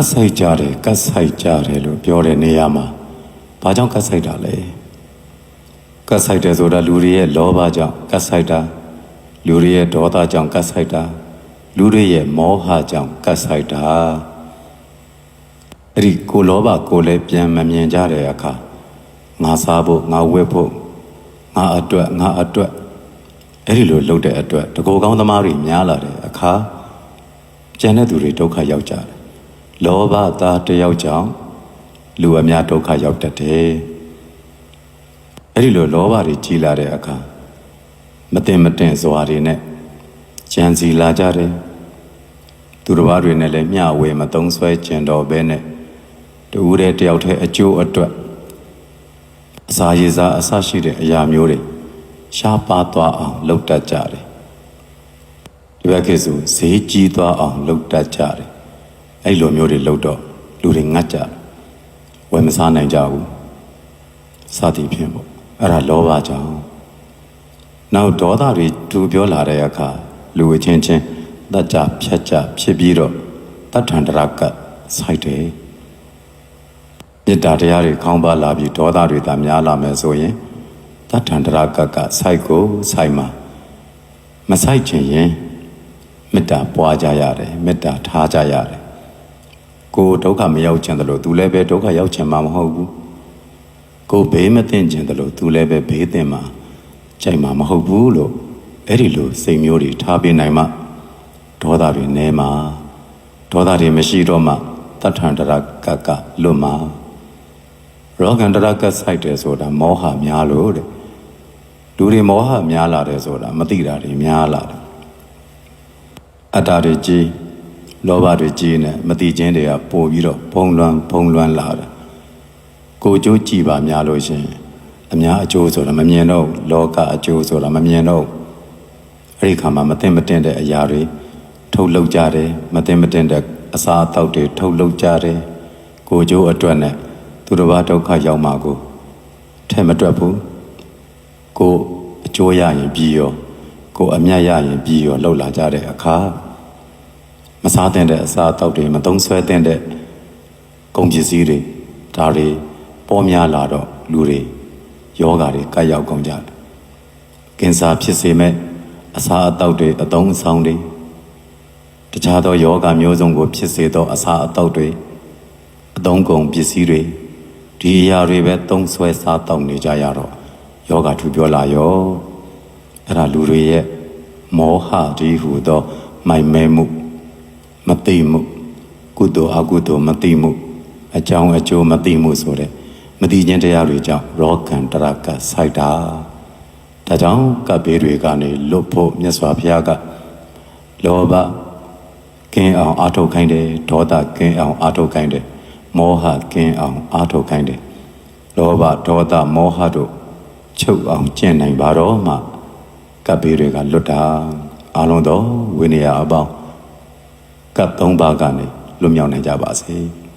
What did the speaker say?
တ်ဆိုင်ကြတယ်ကတ်ဆိုင်ကြတယ်လို့ပြောတဲ့နေရာမှာဘာကြောင့်ကတ်ဆိုင်တာလဲကတ်ဆိုင်တယ်ဆိုတာလူတွေရဲ့လောဘကြောင့်ကတ်ဆိုင်တာလူတွေရဲ့ဒေါသကြောင့်ကတ်ဆိုင်တာလူတွေရဲ့မောဟကြောင့်ကတ်ဆိုင်တာအဲ့ဒီကိုလောဘကိုလည်းပြန်မမြင်ကြတဲ့အခါငါစားဖို့ငါဝတ်ဖို့ငါအတွက်ငါအတွက်အဲ့ဒီလိုလုပ်တဲ့အတွက်တကူကောင်းသမားတွေများလာတဲ့အခါကျန်တဲ့သူတွေဒုက္ခရောက်ကြတယ် လောဘသားတစ်ယောက်ကြောင့်လူအများဒုက္ခရောက်တတ်တယ်အဲ့ဒီလိုလောဘတွေကြီးလာတဲ့အခါမတင်မတင်စွာတွေနဲ့ကြံစီလာကြတယ်သူတစ်ပါးတွေနဲ့လည်းမျှဝေမသုံးဆွဲကျင်တော်ပဲနဲ့တူဦးတဲ့တယောက်တည်းအကျိုးအတွက်အစာရည်စားအဆရှိတဲ့အရာမျိုးတွေရှားပါသွားအောင်လုပ်တတ်ကြတယ်ဒီဘက်ကဆိုဈေးကြီးသွားအောင်လုပ်တတ်ကြတယ် အဲ့လိုမျိုးတွေလုပ်တော့လူတွေငတ်ကြတယ်ဝယ်မစားနိုင်ကြဘူးစသည်ဖြင့်ပေါ့အဲ့ဒါလောဘကြောင့်နောက်ဒေါသတွေသူပြောလာတဲ့အခါလူအချင်းချင်းတတ်ကြဖြတ်ကြဖြစ်ပြီးတော့တတ်ထန္တရကဆိုင်တယ်မေတ္တာတရားတွေခေါင်းပါလာပြီးဒေါသတွေသာများလာမယ်ဆိုရင်တတ်ထန္တရကကဆိုင်ကိုဆိုင်မှာမဆိုင်ချင်ရင်မေတ္တာပွားကြရတယ်မေတ္တာထားကြရတယ် ကိုဒုက္ခမရောက်ချင်တယ်လို့သူလည်းပဲဒုက္ခရောက်ချင်မှာမဟုတ်ဘူးကိုဘေးမသိချင်တယ်လို့သူလည်းပဲဘေးသိမှာကြိုက်မှာမဟုတ်ဘူးလို့အဲ့ဒီလိုစိတ်မျိုးတွေထားပြနိုင်မှဒေါသတွေနဲမှာဒေါသတွေမရှိတော့မှတထန္တရကကလွတ်မှာရောဂန္တရကဆိုင်တယ်ဆိုတာမောဟများလို့တဲ့လူတွေမောဟများလာတယ်ဆိုတာမသိတာတွေများလာတယ်အတ္တတွေကြီး လောဘတွေကြီးနေမတိချင်းတွေကပို့ပြီးတော့ဘုံလွမ်းဘုံလွမ်းလာတယ်ကိုကျိုးကြည်ပါများလို့ရှင်အများအကျိုးဆိုတာမမြင်တော့လောကအကျိုးဆိုတာမမြင်တော့အဲ့ဒီခါမှာမသိမတင်တဲ့အရာတွေထုတ်လုပ်ကြတယ်မသိမတင်တဲ့အစာအသောက်တွေထုတ်လုပ်ကြတယ်ကိုကျိုးအတွက်နဲ့သူတစ်ပါးဒုက္ခရောက်မှာကိုထဲမတွက်ဘူးကိုအကျိုးရရင်ပြီးရောကိုအမြတ်ရရင်ပြီးရောလှုပ်လာကြတဲ့အခါ မစားတဲ့အစာအသောက်တွေမသုံးဆွဲတဲ့ကုန်ပစ္စည်းတွေဒါတွေပေါ်များလာတော့လူတွေယောဂါတွေကပ်ရောက်ကုန်ကြတယ်။ကင်ဆာဖြစ်စေမဲ့အစာအသောက်တွေအသုံးအဆောင်တွေတခြားသောယောဂါမျိုးစုံကို ဖြစ်စေသော အစာအသောက်တွေအသုံးကုန်ပစ္စည်းတွေဒီအရာတွေပဲသုံးဆွဲစားတောက်နေကြရတော့ယောဂါထူပြောလာရောအဲ့ဒါလူတွေရဲ့မောဟဒီဟူသောမိုင်မဲမှု မသိမှုကုသိုလ်အကုသိုလ်မသိမှုအကြောင်းအကျိုးမသိမှုဆိုတဲ့မသိခြင်းတရားတွေကြောင့်ရောဂံတရကဆိုင်တာဒါကြောင့်ကပ်ဘေးတွေကနေလွတ်ဖို့မြတ်စွာဘုရားကလောဘကင်းအောင်အာထုတ်ခိုင်းတယ်ဒေါသကင်းအောင်အာထုတ်ခိုင်းတယ်မောဟကင်းအောင်အာထုတ်ခိုင်းတယ်လောဘဒေါသမောဟတို့ချုပ်အောင်ကျင့်နိုင်ပါတော့မှကပ်ဘေးတွေကလွတ်တာအလုံးသောဝိနည်းအပေါင်း ကပ်သုံးပါးကနေလွတ်မြောက်နိုင်ကြပါစေ။